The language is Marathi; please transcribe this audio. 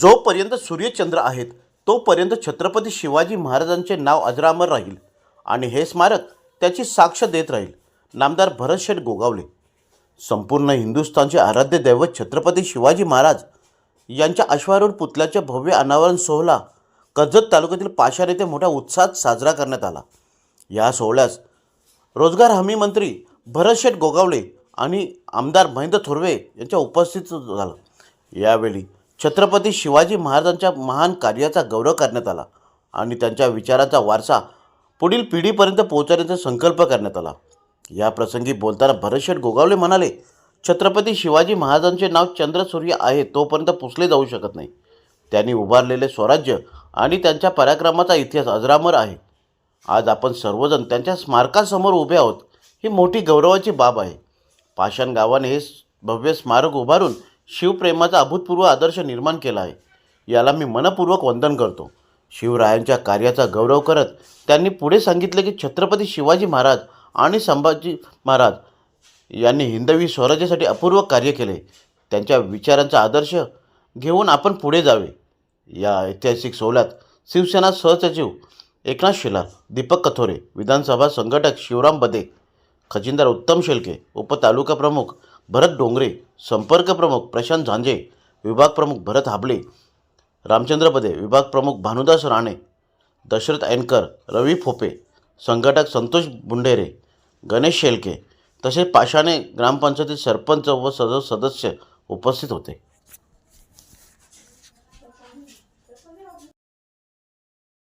जोपर्यंत सूर्यचंद्र आहेत तोपर्यंत छत्रपती शिवाजी महाराजांचे नाव अजरामर राहील आणि हे स्मारक त्याची साक्ष देत राहील नामदार भरतशेठ गोगावले. संपूर्ण हिंदुस्थानचे आराध्य दैवत छत्रपती शिवाजी महाराज यांच्या अश्वारूढ पुतल्याच्या भव्य अनावरण सोहळा कर्जत तालुक्यातील पाषाण येथे मोठ्या उत्साहात साजरा करण्यात आला. या सोहळ्यास रोजगार हमी मंत्री भरतशेठ गोगावले आणि आमदार महेंद्र थोरवे यांच्या उपस्थित झाला. यावेळी छत्रपती शिवाजी महाराजांच्या महान कार्याचा गौरव करण्यात आला आणि त्यांच्या विचाराचा वारसा पुढील पिढीपर्यंत पोहोचवण्याचा संकल्प करण्यात आला. या प्रसंगी बोलताना भरतशेठ गोगावले म्हणाले छत्रपती शिवाजी महाराजांचे नाव चंद्र सूर्य आहे तोपर्यंत पुसले जाऊ शकत नाही. त्यांनी उभारलेले स्वराज्य आणि त्यांच्या पराक्रमाचा इतिहास अजरामर आहे. आज आपण सर्वजण त्यांच्या स्मारकासमोर उभे आहोत. ही मोठी गौरवाची बाब आहे. पाषाण गावाने हे भव्य स्मारक उभारून शिवप्रेमाचा अभूतपूर्व आदर्श निर्माण केला आहे. याला मी मनपूर्वक वंदन करतो. शिवरायांच्या कार्याचा गौरव करत त्यांनी पुढे सांगितले की छत्रपती शिवाजी महाराज आणि संभाजी महाराज यांनी हिंदवी स्वराज्यासाठी अपूर्व कार्य केले. त्यांच्या विचारांचा आदर्श घेऊन आपण पुढे जावे. या ऐतिहासिक सोहळ्यात शिवसेना सहसचिव एकनाथ शिलार दीपक कथोरे विधानसभा संघटक शिवराम बदे खजिनदार उत्तम शेलके उपतालुका प्रमुख भरत डोंगरे संपर्क प्रमुख प्रशांत झांजे विभाग प्रमुख भरत हाबले रामचंद्र पदे विभागप्रमुख भानुदास राणे दशरथ ऐनकर रवी फोपे संघटक संतोष बुंडेरे गणेश शेलके तसेच पाशाने ग्रामपंचायतीत सरपंच व सदस्य उपस्थित होते.